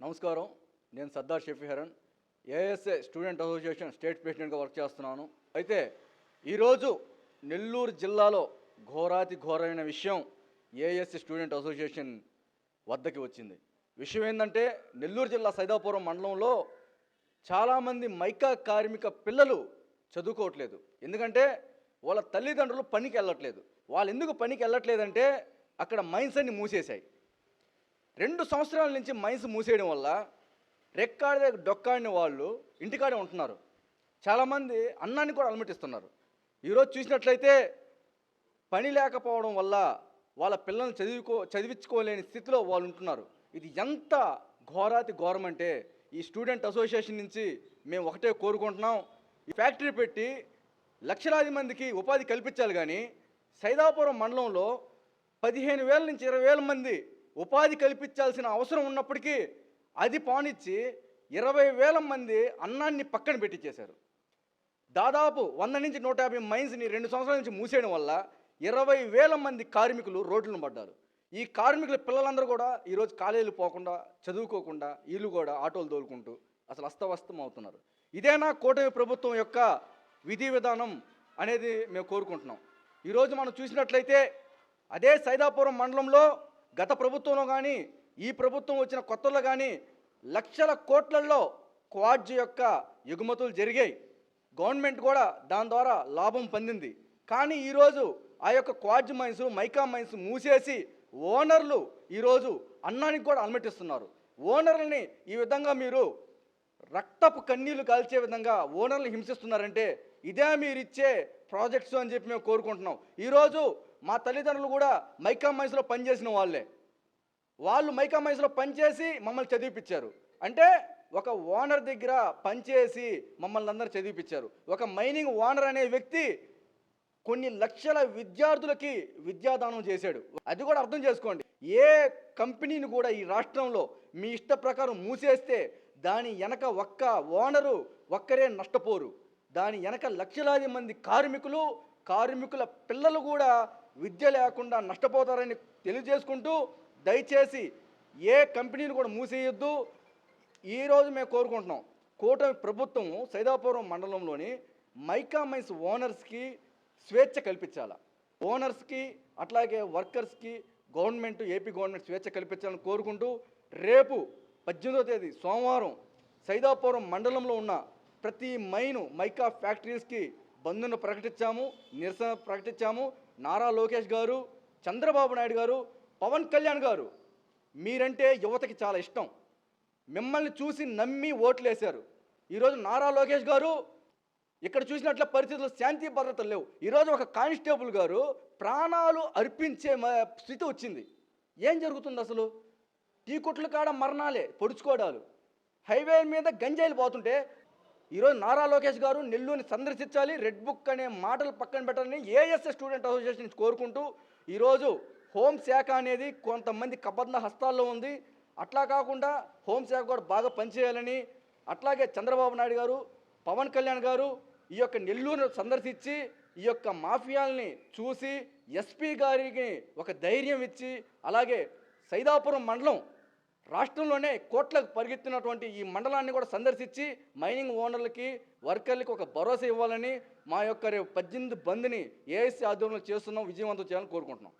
నమస్కారం. నేను Sardar Shafi ASA student association state ప్రెసిడెంట్గా వర్క్ చేస్తున్నాను. అయితే ఈరోజు నెల్లూరు జిల్లాలో ఘోరాతి ఘోరమైన విషయం ఏఎస్ఏ స్టూడెంట్ అసోసియేషన్ వద్దకి వచ్చింది. విషయం ఏంటంటే నెల్లూరు జిల్లా సైదాపురం మండలంలో చాలామంది మైకా కార్మిక పిల్లలు చదువుకోవట్లేదు. ఎందుకంటే వాళ్ళ తల్లిదండ్రులు పనికి వెళ్ళట్లేదు. వాళ్ళు ఎందుకు పనికి వెళ్ళట్లేదంటే అక్కడ మైన్స్ అన్ని మూసేశాయి. రెండు సంవత్సరాల నుంచి మైన్స్ మూసేయడం వల్ల రెక్కాడితే డొక్కాడిన వాళ్ళు ఇంటికాడే ఉంటున్నారు. చాలామంది అన్నాన్ని కూడా అలమటిస్తున్నారు. ఈరోజు చూసినట్లయితే పని లేకపోవడం వల్ల వాళ్ళ పిల్లల్ని చదివికో చదివించుకోలేని స్థితిలో వాళ్ళు ఉంటున్నారు. ఇది ఎంత ఘోరాతి ఘోరం అంటే ఈ స్టూడెంట్ అసోసియేషన్ నుంచి మేము ఒకటే కోరుకుంటున్నాం. ఈ ఫ్యాక్టరీ పెట్టి లక్షలాది మందికి ఉపాధి కల్పించాలి కానీ సైదాపురం మండలంలో పదిహేను వేల నుంచి ఇరవై వేల మంది ఉపాధి కల్పించాల్సిన అవసరం ఉన్నప్పటికీ అది పానిచ్చి ఇరవై వేల మంది అన్నాన్ని పక్కన పెట్టించేశారు దాదాపు వంద నుంచి నూట యాభై మైన్స్ని రెండు సంవత్సరాల నుంచి మూసేయడం వల్ల ఇరవై వేల మంది కార్మికులు రోడ్లను పడ్డారు. ఈ కార్మికుల పిల్లలందరూ కూడా ఈరోజు కాలేజీలు పోకుండా చదువుకోకుండా వీళ్ళు కూడా ఆటోలు తోలుకుంటూ అసలు అస్తవ్యస్తం అవుతున్నారు. ఇదేనా కూటమి ప్రభుత్వం యొక్క విధి విధానం అనేది మేము కోరుకుంటున్నాం. ఈరోజు మనం చూసినట్లయితే అదే సైదాపురం మండలంలో గత ప్రభుత్వంలో కానీ ఈ ప్రభుత్వం వచ్చిన కొత్తలో కానీ లక్షల కోట్లలో క్వాడ్జ్ యొక్క ఎగుమతులు జరిగాయి. గవర్నమెంట్ కూడా దాని ద్వారా లాభం పొందింది. కానీ ఈరోజు ఆ యొక్క క్వాడ్జ్ మైన్స్ మైకా మైన్స్ మూసేసి ఓనర్లు ఈరోజు అన్నానికి కూడా అనుమతిస్తున్నారు. ఓనర్లని ఈ విధంగా మీరు రక్తపు కన్నీళ్ళు కాల్చే విధంగా ఓనర్లు హింసిస్తున్నారంటే ఇదే మీరు ఇచ్చే ప్రాజెక్ట్స్ అని చెప్పి మేము కోరుకుంటున్నాం. ఈరోజు మా తల్లిదండ్రులు కూడా మైకా మైన్స్లో పనిచేసిన వాళ్ళే. వాళ్ళు మైకా మైన్స్లో పనిచేసి మమ్మల్ని చదివిపించారు అంటే ఒక ఓనర్ దగ్గర పనిచేసి మమ్మల్ని అందరూ చదివిపించారు ఒక మైనింగ్ ఓనర్ అనే వ్యక్తి కొన్ని లక్షల విద్యార్థులకి విద్యాదానం చేశాడు. అది కూడా అర్థం చేసుకోండి. ఏ కంపెనీని కూడా ఈ రాష్ట్రంలో మీ ఇష్ట ప్రకారం మూసేస్తే దాని వెనక ఒక్క ఓనరు ఒక్కరే నష్టపోరు. దాని వెనక లక్షలాది మంది కార్మికులు కార్మికుల పిల్లలు కూడా విద్య లేకుండా నష్టపోతారని తెలియజేసుకుంటూ దయచేసి ఏ కంపెనీని కూడా మూసేయొద్దు. ఈరోజు మేము కోరుకుంటున్నాం కూటమి ప్రభుత్వం సైదాపురం మండలంలోని మైకా మైన్స్ ఓనర్స్కి స్వేచ్ఛ కల్పించాల? ఓనర్స్కి అట్లాగే వర్కర్స్కి గవర్నమెంట్ ఏపీ గవర్నమెంట్ స్వేచ్ఛ కల్పించాలని కోరుకుంటూ రేపు పద్దెనిమిదో తేదీ సోమవారం సైదాపురం మండలంలో ఉన్న ప్రతి మైను మైకా ఫ్యాక్టరీస్కి బంద్ను ప్రకటించాము నిరసన ప్రకటించాము. నారా లోకేష్ గారు చంద్రబాబు నాయుడు గారు పవన్ కళ్యాణ్ గారు మీరంటే యువతకి చాలా ఇష్టం. మిమ్మల్ని చూసి నమ్మి ఓట్లేశారు. ఈరోజు నారా లోకేష్ గారు ఇక్కడ చూసినట్ల పరిస్థితులు శాంతి భద్రతలు లేవు. ఈరోజు ఒక కానిస్టేబుల్ గారు ప్రాణాలు అర్పించే స్థితి వచ్చింది. ఏం జరుగుతుంది అసలు? టీ కొట్లు కాడ మరణాలే పొడుచుకోవడాలు హైవే మీద గంజాయిలు పోతుంటే ఈరోజు నారా లోకేష్ గారు నెల్లూరుని సందర్శించాలి. రెడ్ బుక్ అనే మాటలు పక్కన పెట్టాలని ఏఎస్ఎస్ స్టూడెంట్ అసోసియేషన్ కోరుకుంటూ ఈరోజు హోంశాఖ అనేది కొంతమంది కబద్ధ హస్తాల్లో ఉంది. అట్లా కాకుండా హోంశాఖ కూడా బాగా పనిచేయాలని అట్లాగే చంద్రబాబు నాయుడు గారు పవన్ కళ్యాణ్ గారు ఈ యొక్క నెల్లూరు సందర్శించి ఈ యొక్క మాఫియాల్ని చూసి ఎస్పీ గారికి ఒక ధైర్యం ఇచ్చి అలాగే సైదాపురం మండలం రాష్ట్రంలోనే కోట్లకు పరిగెత్తినటువంటి ఈ మండలాన్ని కూడా సందర్శించి మైనింగ్ ఓనర్లకి వర్కర్లకి ఒక భరోసా ఇవ్వాలని మా యొక్క రేపు పద్దెనిమిది బంద్ని ఏఎస్సీ ఆధ్వర్యంలో చేస్తున్నాం విజయవంతం చేయాలని కోరుకుంటున్నాం.